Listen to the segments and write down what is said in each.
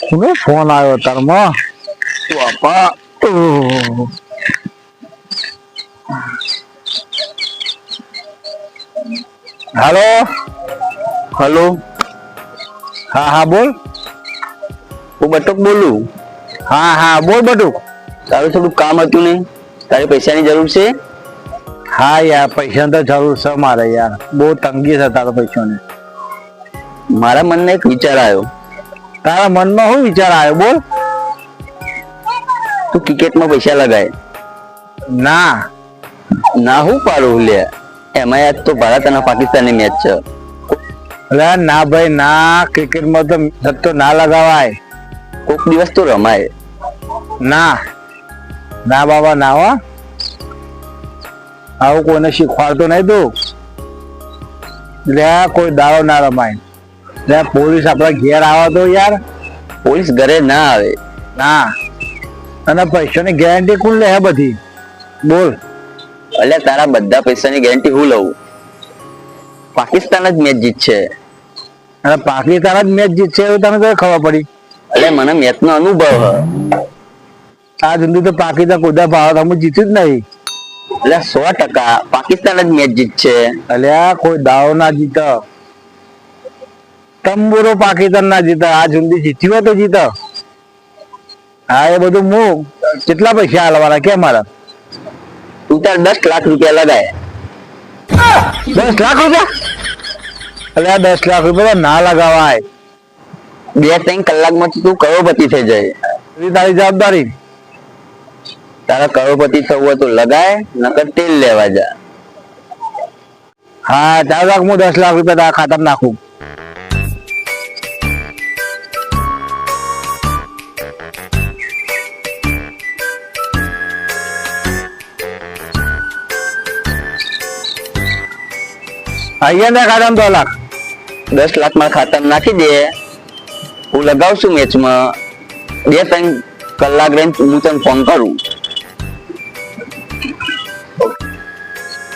કોનો ફોન આવ્યો તારમાં. બાપા હાલો? હલો? હા હા બોલ. હું બટુક બોલું? હા હા બોલ બટુક. તારું થોડું કામ હતું ને? તારે પૈસાની જરૂર છે? હા યાર પૈસાની તો જરૂર છે મારે યાર. બહુ તંગી છે તારા પૈસાની. મારા મનમાં એક વિચાર આવ્યો. તારા મનમાં શું વિચાર આવ્યો? બોલ. તું ક્રિકેટમાં પૈસા લગાય. ના. ના હું પાડું લે. એમાં આજ તો ભારત અને પાકિસ્તાનની મેચ છે. અરે ના ભાઈ ના. ક્રિકેટમાં તો સટ્ટો ના લગાવાય. કોક દિવસ તો રમાય. ના. ના બાબા ના હો. આવું કોઈને શીખવાડતો નહીં તું. લે કોઈ દાડો ના રમાય. લે પોલીસ આપણા ઘેર આવે તો યાર. પોલીસ ઘરે ના આવે. ના. અને પૈસાની ગેરંટી કોણ લે બધી? બોલ. એટલે તારા બધા પૈસાની ગેરંટી હું લઉં? પાકિસ્તાન જ મેચ જીતશે. અને પાકિસ્તાન જ મેચ જીતશે એવું તને કઈ ખબર પડી? એટલે મને મેચ નો અનુભવ આ સુધી તો પાકિસ્તાન કુદા ભાવ તમે જીત્યું જ નહીં. એટલે સો ટકા. પાકિસ્તાન જ મેચ જીતશે. એટલે કોઈ દાવો ના જીત. તંબુરો પાકિસ્તાન ના જીતા. આ જુંદી જીત્યું તો જીત. હા એ બધું હું કેટલા પૈસા હાલવાના? કે મારા તું તાર દસ લાખ રૂપિયા લગાય. દસ લાખ રૂપિયા? અલ્યા દસ લાખ રૂપિયા ના લગાવાય. બે ત્રણ કલાકમાં તું કરોડપતિ થઈ જાય. તારી જવાબદારી? તારા કરોડપતિ થવું હોય તો લગાય નકર તેલ લેવા જા. હા ચાર લાખ હું દસ લાખ રૂપિયા તારા ખાતામાં નાખું. અહીંયા ખાતા ખાતામાં દો લાખ દસ લાખ મારા ખાતામાં નાખી દે. હું લગાવશું મેચમાં. બે ત્રણ કલાક રહીને હું તને ફોન કરું.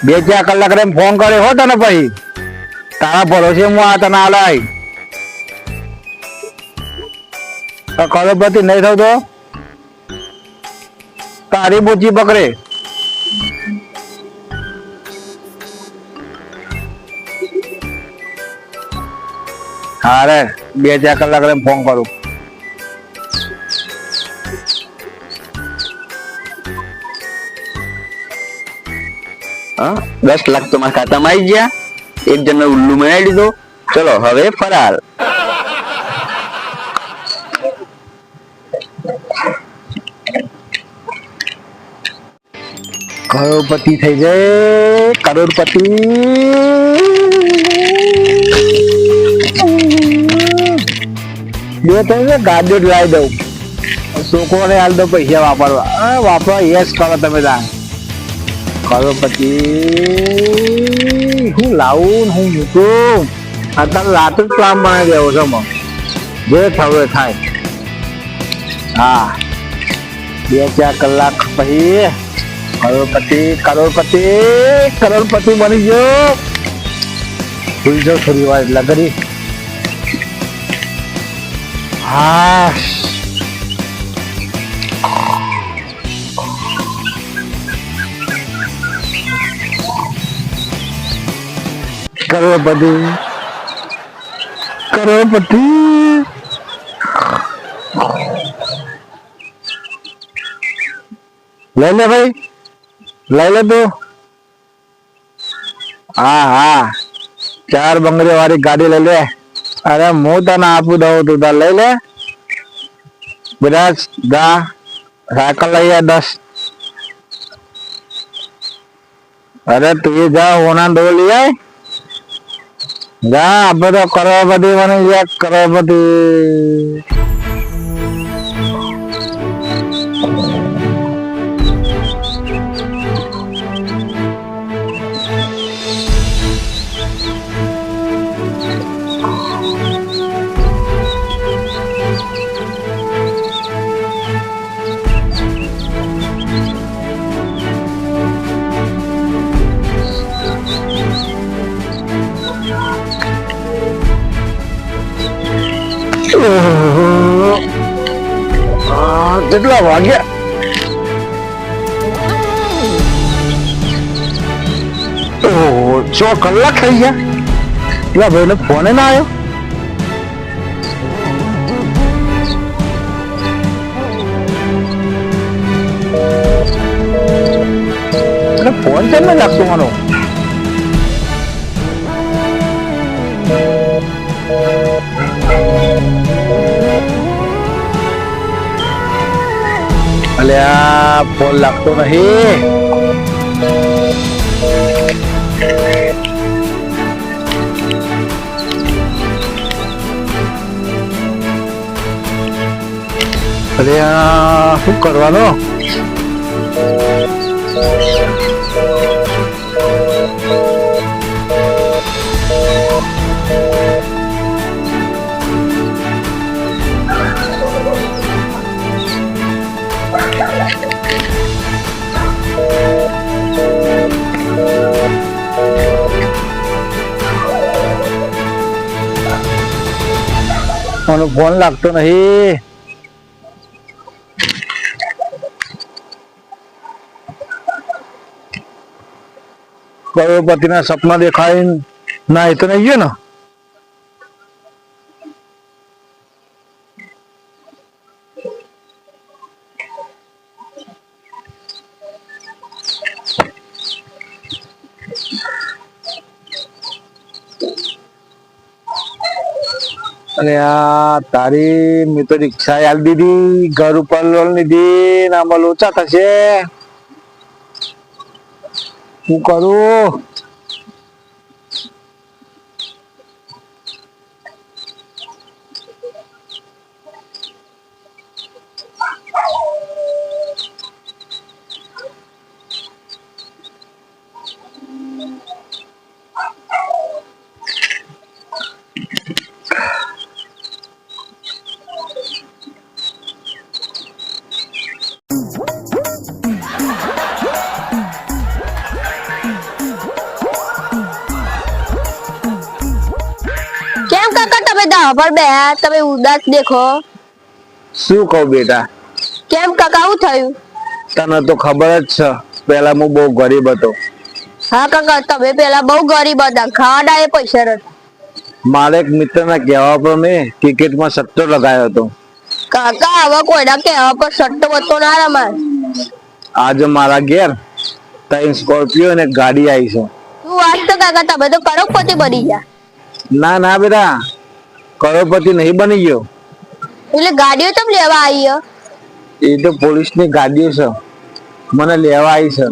બે ચાર કલાક રહીને ફોન કરે હો તને પછી. તારા ભરોસે હું આ તને આલાય તો કરોડપતિ નહીં થતો? તારી બુચી પકડે હા, રે. બે ચાર કલાક રહીને ફોન કરું. હા, દસ લાખ તો મારા ખાતામાં આવી ગયા. એક જણને ઉલ્લુ મેળવી દીધો. ચલો, હવે ફરાર. કરોડપતિ થઈ જાય, કરોડપતિ. બે ત્રણ ગાડીઓ લાવી દઉં. છોકરોને હાલ દો પૈસા વાપરવા. હા, વાપરવા યસ કરો તમે ત્યાં પછી. હું લાવું હું મૂકું અત્યારે રાત જ પ્લાન બનાવી દેવો છો મગ જે થવું થાય. હા. બે ચાર કલાક પછી કરોડપતિ કરોડપતિ કરોડપતિ બની ગયો. ભૂલી જાઉં થોડી વાર કરી હા કરોડપતિ કરોડપતિ લઈ લે ભાઈ. લઈ લે તું. હા હા. ચાર બંગડી વાળી ગાડી લઈ લે. અરે હું તને આપું દઉં તું તાર લઈ લે. બધા ગા સાયકલ લઈ આ દસ. અરે તું જા હોના દો લઈ આય. જા આપણે તો કરોડપતિ બની ગયા, કરોડપતિ. કેટલા વાગ્યા? છ કલાક થઈ ગયા? પેલા ભાઈ ફોને ના આવ્યો? ફોન કેમ નથી આપતો મારો? અલ્યા ફોન લાગતો નહીં અલ્યા શું કરવાનો ફોન લાગતો નહીં. કરોડપતિના સપના દેખાય ના એ તો નહીં ગયો ને? અરે આ તારી મેં તો રિક્ષા આલ દીધી, ઘર ઉપર લોન લીધી ને આમાં લોચા થશે. શું કરું? તમે દાવા પર બે તમે ઉદાસ દેખો. શું કહું બેટા? કેમ કાકા હું થયું? તને તો ખબર જ છે પેલા હું બહુ ગરીબ હતો. હા કાકા તમે પેલા બહુ ગરીબ હતા ખાડા એ પૈસા નતા મારે એક મિત્રના કહેવા પર મેં ક્રિકેટમાં સટ્ટો લગાવ્યો હતો. કાકા હવે કોઈના કહેવા પર સટ્ટો બટ્ટો ના રમાય આજે મારા ઘેર ત્રણ સ્કોર્પિયો અને ગાડી આવી છે. તું વાત તો કાકા તમે તો કરોડપતિ બની ગયા. ના ના બેટા કરોડપતિ નહીં બની ગયો. એટલે ગાડીઓ તમ લેવા આવી એ તો પોલીસની ગાડીઓ છે. મને લેવા આવી છે.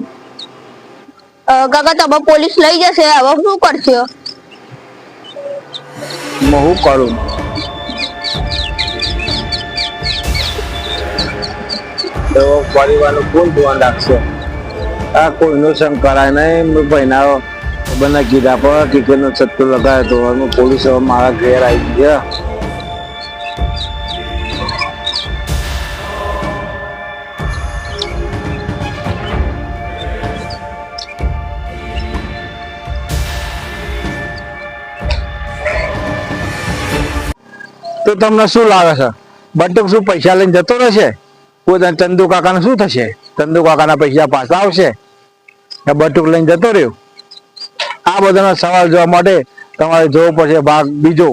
કાકા તમે પોલીસ લઈ જશે. હવે શું કરશે? હું કરું? તો પરિવારનું કોણ ધ્યાન રાખશે? આ કોઈનો સંગ કરાય નહીં ભાઈ ભાઈના બને કીધા પર ટિકિટનો છત્તો લગાવ્યો તો હવે પોલીસ હવે મારા ઘેર આવી ગયા. તો તમને શું લાગે છે? બટુક શું પૈસા લઈને જતો રહેશે? કોઈ ચંદુ કાકાને શું થશે? ચંદુ કાકાના પૈસા પાછા આવશે? બટુક લઈને જતો રહ્યો? આ બધાના સવાલ જોવા માટે તમારે જોવો પડશે ભાગ બીજો.